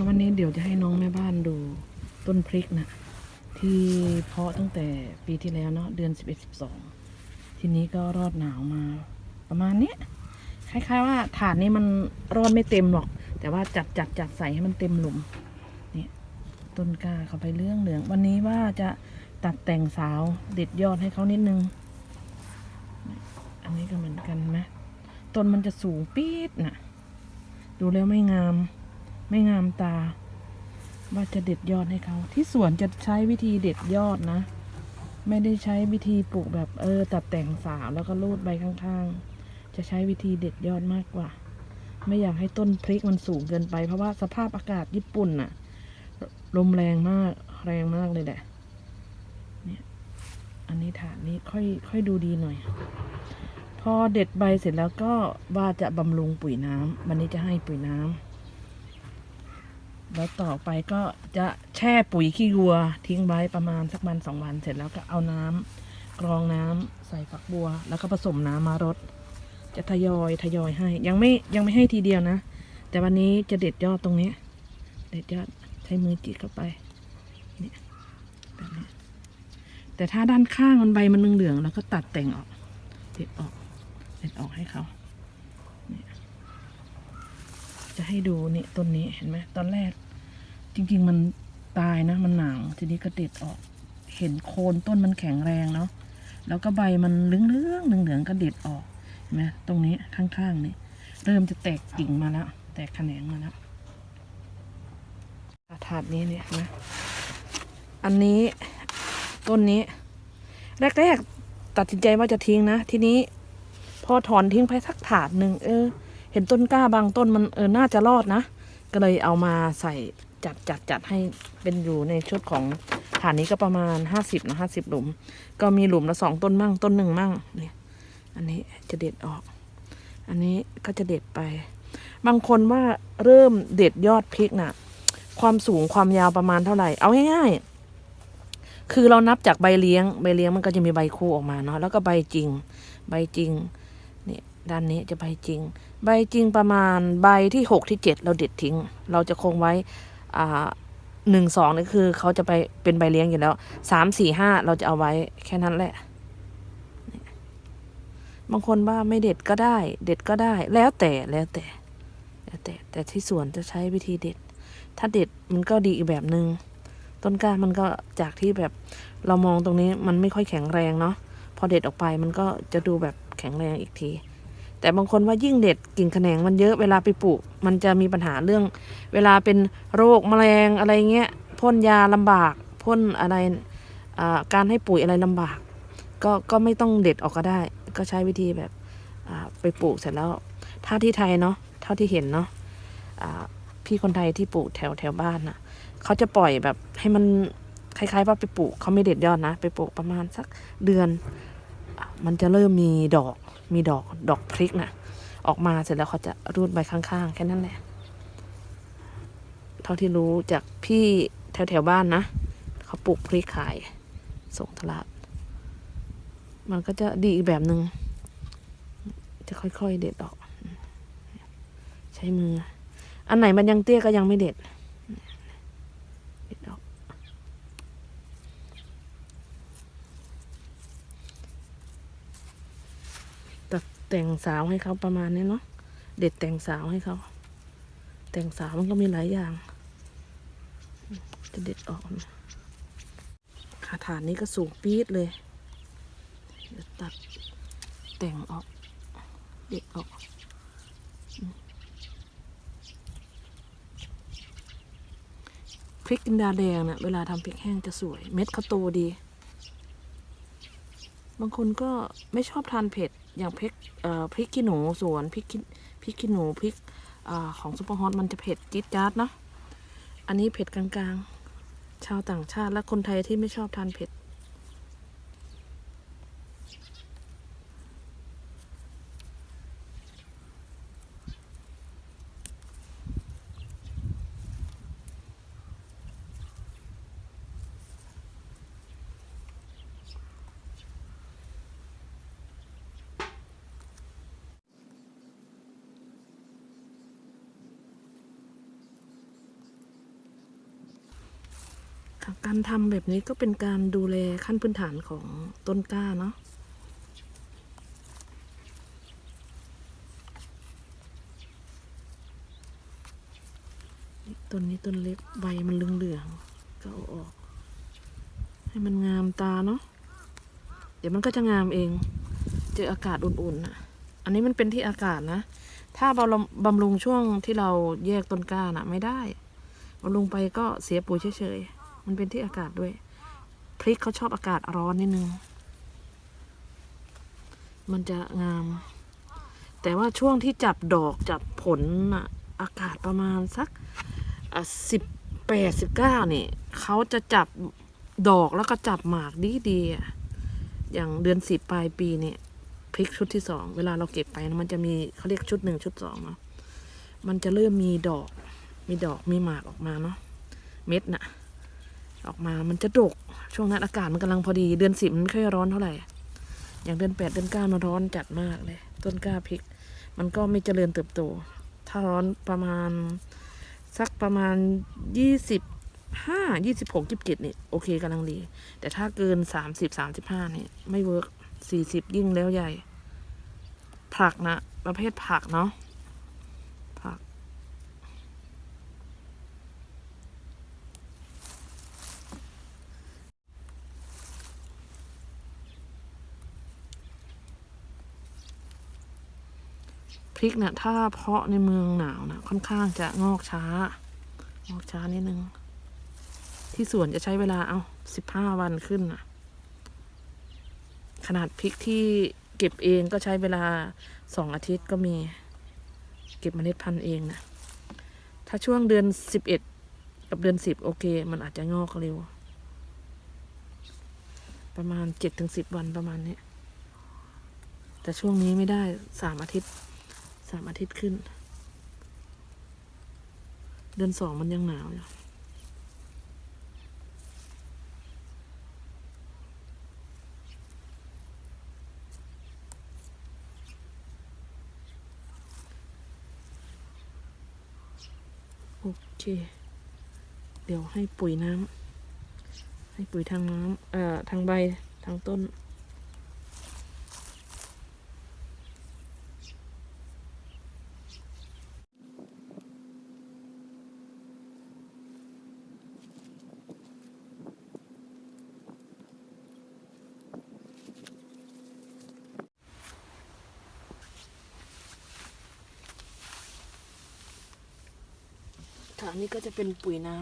ค่ะวันนี้เดี๋ยวจะให้น้องแม่บ้านดูต้นพริกนะที่เพาะตั้งแต่ปีที่แล้วเนาะเดือนสิบเอ็ดสิบสองทีนี้ก็รอดหนาวมาประมาณนี้คล้ายๆว่าถาดนี้มันรอดไม่เต็มหรอก แต่ว่าจัดจัดจัดใส่ให้มันเต็มหลุมนี่ต้นกล้าเขาไปเรื่องเหลือง วันนี้ว่าจะตัดแต่งสาวเด็ดยอดให้เขานิดนึง อันนี้ก็เหมือนกันไหมต้นมันจะสูงปี๊ดน่ะ ดูแล้วไม่งาม ไม่งามตา ว่าจะเด็ดยอดให้เขา ที่สวนจะใช้วิธีเด็ดยอดนะ ไม่ได้ใช้วิธีปลูกแบบเออตัดแต่งสาวแล้วก็รูดใบข้างๆ จะใช้วิธีเด็ดยอดมากกว่า ไม่อยากให้ต้นพริกมันสูงเกินไป เพราะว่าสภาพอากาศญี่ปุ่นน่ะ ลมแรงมากแรงมากเลยแหละเนี่ยอันนี้ถาดนี้ค่อยค่อยดูดีหน่อยพอเด็ดใบเสร็จแล้วก็ว่าจะบำรุงปุ๋ยน้ำวันนี้จะให้ปุ๋ยน้ำ แล้วต่อไปก็จะแช่ปุ๋ยขี้วัว ทิ้งไว้ประมาณสักวันสองวันเสร็จแล้วก็เอาน้ำกรองน้ำใส่ฝักบัว แล้วก็ผสมน้ำมารดจะทยอยทยอยให้ ยังไม่ยังไม่ให้ทีเดียวนะ แต่วันนี้จะเด็ดยอดตรงนี้ เด็ดยอดใช้มือจีดเข้าไปเนี่ยแบบนี้แต่ถ้าด้านข้างมันใบมันเหลืองๆแล้วก็ตัดแต่งออก เด็ดออก เด็ดออกให้เขาเนี่ย จะให้ดูนี่ต้นนี้เห็นไหมตอนแรก จริง ๆ มันตายนะ มันหนาวทีนี้ก็เด็ดออก เห็นโคนต้นมันแข็งแรงเนาะแล้วก็ใบมันเหลืองๆเหลืองๆก็เด็ดออกเห็นไหมตรงนี้ข้างๆนี่เริ่มจะแตกกิ่งมาแล้ว แตกแขนงมาแล้วถาดนี้เนี่ยนะ อันนี้ต้นนี้ แรกๆตัดสินใจว่าจะทิ้งนะ ทีนี้ พอถอนทิ้งไปสักถาดหนึ่งเออ เห็นต้นกล้าบางต้นมันเออน่าจะรอดนะ ก็เลยเอามาใส่จัดจัดจัดให้เป็นอยู่ในชุดของฐานนี้ก็ประมาณห้าสิบนะห้าสิบหลุม ก็มีหลุมละสองต้นมั่งต้นหนึ่งมั่งเนี่ยอันนี้จะเด็ดออก อันนี้ก็จะเด็ดไป บางคนว่าเริ่มเด็ดยอดพริกน่ะ ความสูงความยาวประมาณเท่าไหร่ เอาง่ายๆ คือเรานับจากใบเลี้ยง ใบเลี้ยงมันก็จะมีใบคู่ออกมาเนาะ แล้วก็ใบจริง ใบจริง เนี่ย ด้านนี้จะใบจริง ใบจริงประมาณใบที่หกที่เจ็ดเราเด็ดทิ้ง เราจะคงไว้อ่าหนึ่งสองนี่คือเขาจะไปเป็นใบเลี้ยงอยู่แล้วสามสี่ห้าเราจะเอาไว้แค่นั้นแหละ บางคนว่าไม่เด็ดก็ได้ เด็ดก็ได้ แล้วแต่แล้วแต่แล้วแต่ แต่ที่สวนจะใช้วิธีเด็ด ถ้าเด็ดมันก็ดีอีกแบบหนึง่งต้นกล้ามันก็จากที่แบบเรามองตรงนี้มันไม่ค่อยแข็งแรงเนาะพอเด็ดออกไปมันก็จะดูแบบแข็งแรงอีกที แต่บางคนว่ายิ่งเด็ดกิ่งแขนงมันเยอะเวลาไปปลูก มันจะมีปัญหาเรื่อง เวลาเป็นโรคแมลงอะไรเงี้ยพ่นยาลำบากพ่นอะไรการให้ปุ๋ยอะไรลำบาก ก็ก็ไม่ต้องเด็ดออกก็ได้ ก็ใช้วิธีแบบไปปลูกเสร็จแล้วถ้าที่ไทยเนาะเท่าที่เห็นเนาะพี่คนไทยที่ปลูกแถวแถวบ้านน่ะเขาจะปล่อยแบบให้มันคล้ายๆว่าไปปลูกเขาไม่เด็ดยอดนะ ไปปลูกประมาณสักเดือนอมันจะเริ่มมีดอก มีดอกดอกพริกน่ะ ออกมาเสร็จแล้วเขาจะรูดใบข้างๆ แค่นั้นแหละ เท่าที่รู้จากพี่แถวแถวๆบ้านนะ เขาปลูกพริกขาย ส่งตลาด มันก็จะดีอีกแบบหนึง่งจะค่อยๆเด็ดออก ใช้มือ อันไหนมันยังเตี้ยก็ยังไม่เด็ด เด็ดออก ตัด แต่งสาวให้เขาประมาณนี้เนาะเด็ดแต่งสาวให้เขา แต่งสาวมันก็มีหลายอย่าง จะเด็ดออกนะขาฐานนี้ก็สูงปี๊ดเลยเดี๋ยวตัดแต่งออก เด็ดออกพริกจินดาแดงนะ่ะเวลาทำพริกแห้งจะสวย เม็ดเขาโตดี บางคนก็ไม่ชอบทานเผ็ด อย่างพริกพริกขี้หนูสวนพริกขี้พริกขี้หนูพริกอของซุปเปอร์ฮอตมันจะเผ็ดจี๊ดจ๊าดเนาะอันนี้เผ็ดกลางๆ ชาวต่างชาติและคนไทยที่ไม่ชอบทานเผ็ด การทำแบบนี้ก็เป็นการดูแลขั้นพื้นฐานของต้นกล้าเนาะต้นนี้ต้นเล็กใบมันเหลืองๆก็เอาออก ให้มันงามตาเนาะเดี๋ยวมันก็จะงามเอง เจออากาศอุ่นๆนะอันนี้มันเป็นที่อากาศนะ ถ้าบำรุงบำรุงช่วงที่เราแยกต้นกล้าน่ะ ไม่ได้บำรุงไปก็เสียปุ๋ยเฉยๆ มันเป็นที่อากาศด้วย พริกเขาชอบอากาศร้อนนิดนึง มันจะงาม แต่ว่าช่วงที่จับดอกจับผลน่ะอากาศประมาณสักสิบแปดสิบเก้านี่เขาจะจับดอกแล้วก็จับหมากดีดีอะอย่างเดือนสิบปลายปีเนี่ยพริกชุดที่สองเวลาเราเก็บไปนะมันจะมีเขาเรียกชุดหนึ่งชุดสองเนาะมันจะเริ่มมีดอก มีดอกมีหมากออกมาเนาะเม็ดน่ะ ออกมามันจะดก ช่วงนั้นอากาศมันกำลังพอดี เดือนสิบมันไม่ค่อยร้อนเท่าไหร่ อย่างเดือนแปดเดือนเก้ามันร้อนจัดมากเลย ต้นกล้าพริก มันก็ไม่เจริญเติบโต ถ้าร้อนประมาณสักประมาณยี่สิบห้ายี่สิบหกยี่สิบเจ็ดนี่โอเคกำลังดี แต่ถ้าเกินสามสิบสามสิบห้านี่ไม่เวิร์กสี่สิบยิ่งแล้วใหญ่ ผักนะ ประเภทผักเนาะ พริกเนะ่ะถ้าเพาะในเมืองหนาวนะค่อนข้างจะงอกช้า งอกช้านิดนึง ที่สวนจะใช้เวลาเอาสิบห้าวันขึ้นนะขนาดพริกที่เก็บเองก็ใช้เวลาสองอาทิตย์ก็มี เก็บเมล็ดพันธุ์เองนะถ้าช่วงเดือนสิบเอ็ดกับเดือนสิบโอเค มันอาจจะงอกเร็ว ประมาณเจ็ดถึงสิบวันประมาณนี้แต่ช่วงนี้ไม่ได้สามอาทิตย์ สามอาทิตย์ขึ้น เดือนสองมันยังหนาวอยู่โอเค เดี๋ยวให้ปุ๋ยน้ำให้ปุ๋ยทางน้ำเอ่อทางใบทางต้น ค่ะอันนี้ก็จะเป็นปุ๋ยน้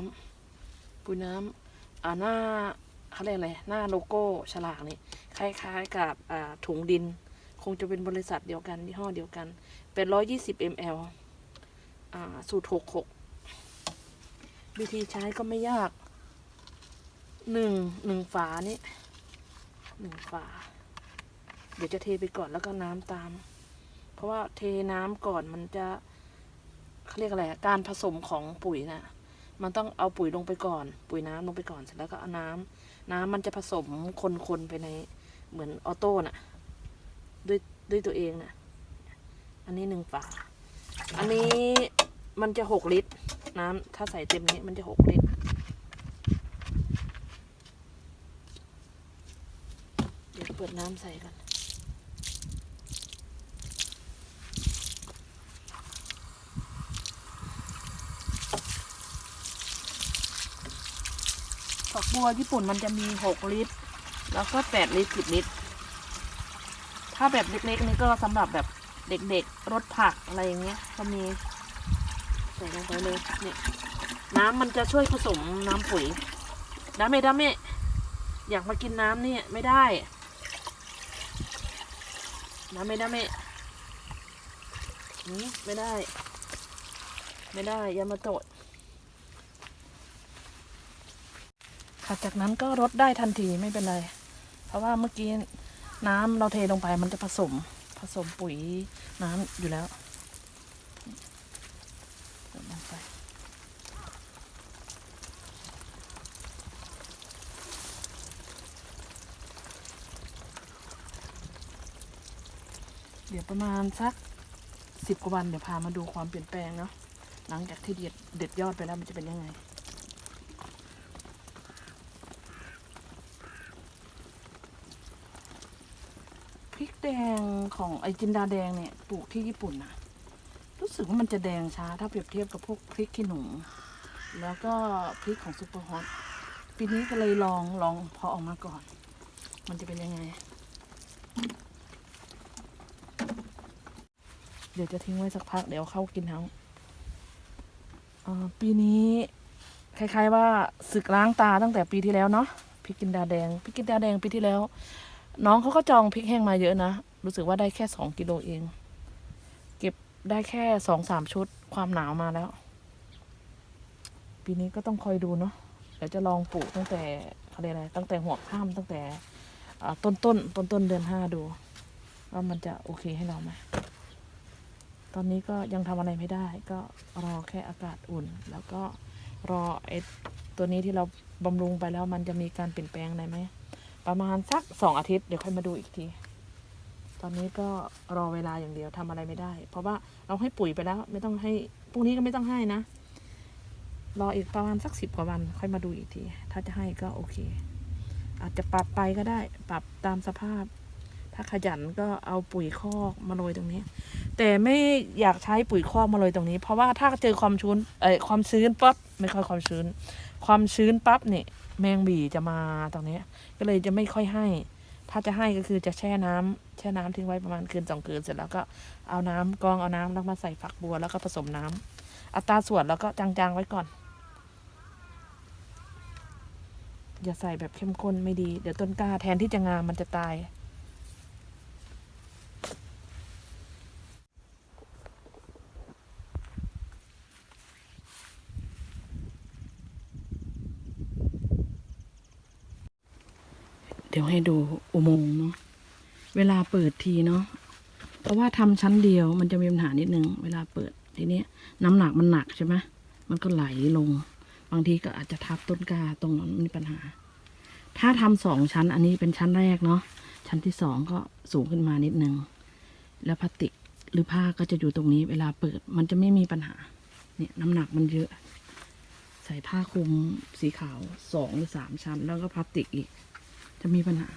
ำปุ๋ยน้ำอ่าหน้าเขาเรียกอะไรหน้าโลโก้ฉลากนี่คล้ายๆกับอ่าถุงดิน คงจะเป็นบริษัทเดียวกันยี่ห้อเดียวกันเป็นร้อยยี่สิบ ml อ่าสูตรหกหกวิธีใช้ก็ไม่ยากหนึ่งหนึ่งฝานี่หนึ่งฝา เดี๋ยวจะเทไปก่อนแล้วก็น้ำตาม เพราะว่าเทน้ำก่อนมันจะ เขาเรียกอะไรการผสมของปุ๋ยนะมันต้องเอาปุ๋ยลงไปก่อน ปุ๋ยน้ำลงไปก่อนเสร็จแล้วก็เอาน้ำน้ำมันจะผสมคนๆไปในเหมือนออโต้น่ะด้วยด้วยตัวเองน่ะ อันนี้หนึ่งฝาอันนี้มันจะหกลิตร น้ำถ้าใส่เต็มนี้มันจะหกลิตรเดี๋ยวเปิดน้ำใส่กัน ฝักบัวญี่ปุ่นมันจะมีหกลิตร แล้วก็แปดลิตรสิบลิตร ถ้าแบบเล็กๆนี่ก็สำหรับแบบเด็กๆรสผักอะไรอย่างเงี้ย ก็มีใส่ลงไปเลยเนี่ยน้ำมันจะช่วยผสมน้ำปุ๋ยดาเมดาเมอยากมากินน้ำเนี่ยไม่ได้ดาเมดาเมไม่ได้ ไม่ได้อยามาโตด ค่ะ จากนั้นก็รดได้ทันทีไม่เป็นไร เพราะว่าเมื่อกี้น้ำเราเทลงไปมันจะผสมผสมปุ๋ยน้ำอยู่แล้วเติมลงไปเดี๋ยวประมาณสักสิบกว่าวันเดี๋ยวพามาดูความเปลี่ยนแปลงเนาะหลังจากที่เด็ดเด็ดยอดไปแล้วมันจะเป็นยังไง แดงของไอจินดาแดงเนี่ยปลูกที่ญี่ปุ่นนะรู้สึกว่ามันจะแดงช้าถ้าเปรียบเทียบกับพวกพริกขี้หนู แล้วก็พริกของซูเปอร์ฮอตปีนี้ก็เลยลองลองพอออกมาก่อน มันจะเป็นยังไง เดี๋ยวจะทิ้งไว้สักพักเดี๋ยวเข้ากินทั้งปีนี้คล้ายๆว่าศึกล้างตาตั้งแต่ปีที่แล้วเนาะพริกกินดาแดงพริกกินดาแดงปีที่แล้ว น้องเขาก็จองพริกแห้งมาเยอะนะ รู้สึกว่าได้แค่สองกิโลเอง เก็บได้แค่สองสามชุดความหนาวมาแล้ว ปีนี้ก็ต้องคอยดูเนาะเดี๋ยวจะลองปลูกตั้งแต่เขาเรียกอะไรตั้งแต่หัวข้ามตั้งแต่ต้นต้นต้นต้นเดือนห้าดู ว่ามันจะโอเคให้เราไหมตอนนี้ก็ยังทำอะไรไม่ได้ ก็รอแค่อากาศอุ่น แล้วก็รอไอ้ตัวนี้ที่เราบำรุงไปแล้วมันจะมีการเปลี่ยนแปลงอะไรไหม ประมาณสักสองอาทิตย์เดี๋ยวค่อยมาดูอีกที ตอนนี้ก็รอเวลาอย่างเดียวทำอะไรไม่ได้ เพราะว่าเราให้ปุ๋ยไปแล้ว ไม่ต้องให้พรุ่งนี้ก็ไม่ต้องให้นะ รออีกประมาณสักสิบกว่าวัน ค่อยมาดูอีกที ถ้าจะให้ก็โอเค อาจจะปรับไปก็ได้ ปรับตามสภาพ ถ้าขยันก็เอาปุ๋ยคอกมาโรยตรงนี้ แต่ไม่อยากใช้ปุ๋ยคอกมาโรยตรงนี้ เพราะว่าถ้าเจอความชื้นเอ่อความชื้นปั๊บไม่ค่อยความชื้น ความชื้นปั๊บเนี่ย แมงบีจะมาตรงนี้ก็เลยจะไม่ค่อยให้ ถ้าจะให้ก็คือจะแช่น้ำแช่น้ำทิ้งไว้ประมาณคืนสองคืนเสร็จแล้วก็เอาน้ำกรองเอาน้ำแล้วมาใส่ฝักบัวแล้วก็ผสมน้ำอัตราส่วนแล้วก็จางๆไว้ก่อน อย่าใส่แบบเข้มข้นไม่ดี เดี๋ยวต้นกล้าแทนที่จะงามมันจะตาย ดี๋ยวให้ดูอุโมงค์เนาะเวลาเปิดทีเนาะเพราะว่าทำชั้นเดียวมันจะมีปัญหานิดนึง เวลาเปิดทีนี้น้ำหนักมันหนักใช่ไหมมันก็ไหลลง บางทีก็อาจจะทับต้นกาตรงนั้นมีปัญหา ถ้าทำสองชั้นอันนี้เป็นชั้นแรกเนาะชั้นที่สองก็สูงขึ้นมานิดนึง แล้วพลาสติกหรือผ้าก็จะอยู่ตรงนี้ เวลาเปิดมันจะไม่มีปัญหา เนี่ยน้ำหนักมันเยอะ ใส่ผ้าคลุมสีขาวสองหรือสามชั้น แล้วก็พลาสติกอีก จะมีปัญหา